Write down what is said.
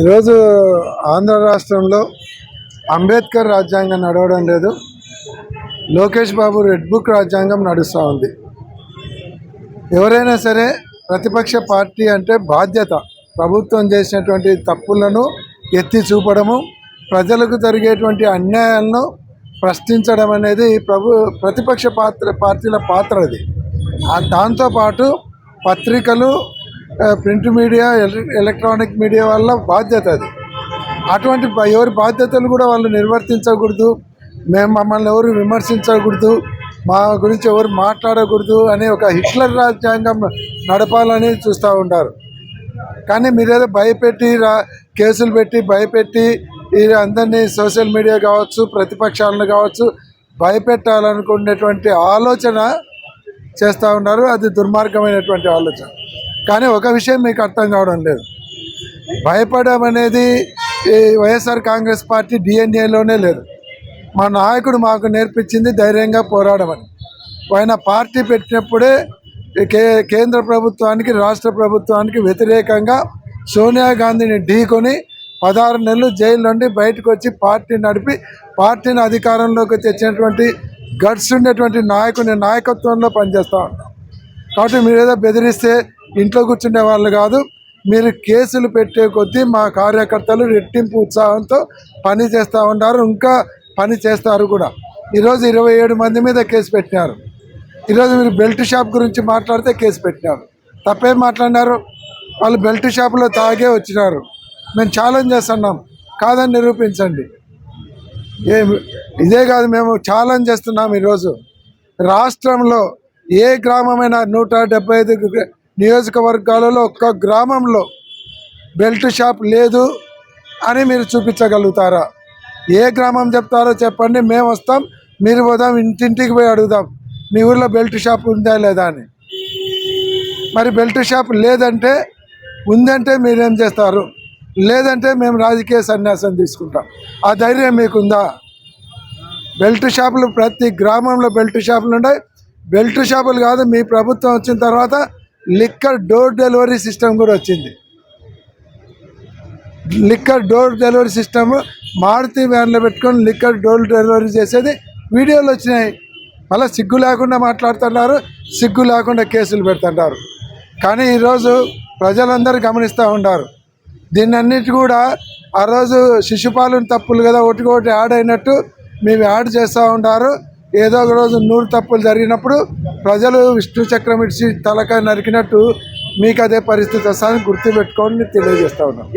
ఈరోజు ఆంధ్ర రాష్ట్రంలో అంబేద్కర్ రాజ్యాంగం నడవడం లేదు. లోకేష్ బాబు రెడ్ బుక్ రాజ్యాంగం నడుస్తూ ఉంది. ఎవరైనా సరే ప్రతిపక్ష పార్టీ అంటే బాధ్యత. ప్రభుత్వం చేసినటువంటి తప్పులను ఎత్తి చూపడము ప్రజలకు జరిగేటువంటి అన్యాయాలను ప్రశ్నించడం అనేది ప్రభు ప్రతిపక్ష పాత్ర పార్టీల పాత్ర అది. దాంతోపాటు పత్రికలు ప్రింట్ మీడియా ఎలక్ట్రానిక్ మీడియా వల్ల బాధ్యత అది. అటువంటి ఎవరి బాధ్యతలు కూడా వాళ్ళు నిర్వర్తించకూడదు మేము మమ్మల్ని ఎవరు విమర్శించకూడదు మా గురించి ఎవరు మాట్లాడకూడదు అనే ఒక హిట్లర్ రాజ్యాంగం నడపాలని చూస్తూ ఉంటారు. కానీ మీరేదో భయపెట్టి రా కేసులు పెట్టి భయపెట్టి ఈ అందరినీ సోషల్ మీడియా కావచ్చు ప్రతిపక్షాలను కావచ్చు భయపెట్టాలనుకునేటువంటి ఆలోచన చేస్తూ ఉన్నారు. అది దుర్మార్గమైనటువంటి ఆలోచన. కానీ ఒక విషయం మీకు అర్థం కావడం లేదు. భయపడడం అనేది ఈ వైఎస్ఆర్ కాంగ్రెస్ పార్టీ డిఎన్ఏలోనే లేదు. మా నాయకుడు మాకు నేర్పించింది ధైర్యంగా పోరాడమని. ఆయన పార్టీ పెట్టినప్పుడే కే కేంద్ర ప్రభుత్వానికి రాష్ట్ర ప్రభుత్వానికి వ్యతిరేకంగా సోనియా గాంధీని ఢీకొని పదహారు నెలలు జైలు నుండి బయటకు వచ్చి పార్టీ నడిపి పార్టీని అధికారంలోకి తెచ్చినటువంటి గట్స్ ఉండేటువంటి నాయకుని నాయకత్వంలో పనిచేస్తూ ఉన్నాం. కాబట్టి మీరు ఏదో బెదిరిస్తే ఇంట్లో కూర్చునే వాళ్ళు కాదు మీరు కేసులు పెట్టే కొద్దీ మా కార్యకర్తలు రెట్టింపు ఉత్సాహంతో పని చేస్తూ ఉంటారు ఇంకా పని చేస్తారు కూడా. ఈరోజు ఇరవై ఏడు మంది మీద కేసు పెట్టినారు. ఈరోజు మీరు బెల్ట్ షాప్ గురించి మాట్లాడితే కేసు పెట్టినారు. తప్పేం మాట్లాడినారు? వాళ్ళు బెల్ట్ షాపులో తాగే వచ్చినారు. మేము ఛాలెంజ్ చేస్తున్నాం. కాదని నిరూపించండి. ఏ ఇదే కాదు మేము ఛాలెంజ్ చేస్తున్నాం ఈరోజు. రాష్ట్రంలో ఏ గ్రామమైనా నూట డెబ్బై ఐదు నియోజకవర్గాలలో ఒక్క గ్రామంలో బెల్ట్ షాప్ లేదు అని మీరు చూపించగలుగుతారా? ఏ గ్రామం చెప్తారో చెప్పండి మేము వస్తాం మీరు పోదాం ఇంటింటికి పోయి అడుగుదాం. మీ ఊర్లో బెల్ట్ షాప్ ఉందా లేదా అని. మరి బెల్ట్ షాప్ లేదంటే ఉందంటే మీరేం చేస్తారు? లేదంటే మేము రాజకీయ సన్యాసం తీసుకుంటాం. ఆ ధైర్యం మీకుందా? బెల్ట్ షాపులు ప్రతి గ్రామంలో బెల్ట్ షాపులు ఉన్నాయి. బెల్ట్ షాపులు కాదు మీ ప్రభుత్వం వచ్చిన తర్వాత లిక్కర్ డోర్ డెలివరీ సిస్టమ్ కూడా వచ్చింది. Liquor door delivery system Maruti వ్యాన్లో పెట్టుకొని లిక్కర్ డోర్ డెలివరీ చేసేది వీడియోలు వచ్చినాయి. మళ్ళీ సిగ్గు లేకుండా మాట్లాడుతున్నారు సిగ్గు లేకుండా కేసులు పెడుతుంటారు కానీ ఈరోజు ప్రజలందరూ గమనిస్తూ ఉంటారు దీన్నన్నిటి కూడా ఆ రోజు శిశుపాలన తప్పులు కదా ఒకటి ఒకటి యాడ్ అయినట్టు మేము యాడ్ చేస్తూ ఉంటారు ఏదో ఒక రోజు నూరు తప్పులు జరిగినప్పుడు ప్రజలు విష్ణు చక్రం ఇచ్చి తలకాయ నరికినట్టు మీకు అదే పరిస్థితి వస్తుందని గుర్తుపెట్టుకోండి తెలియజేస్తా ఉన్నాం.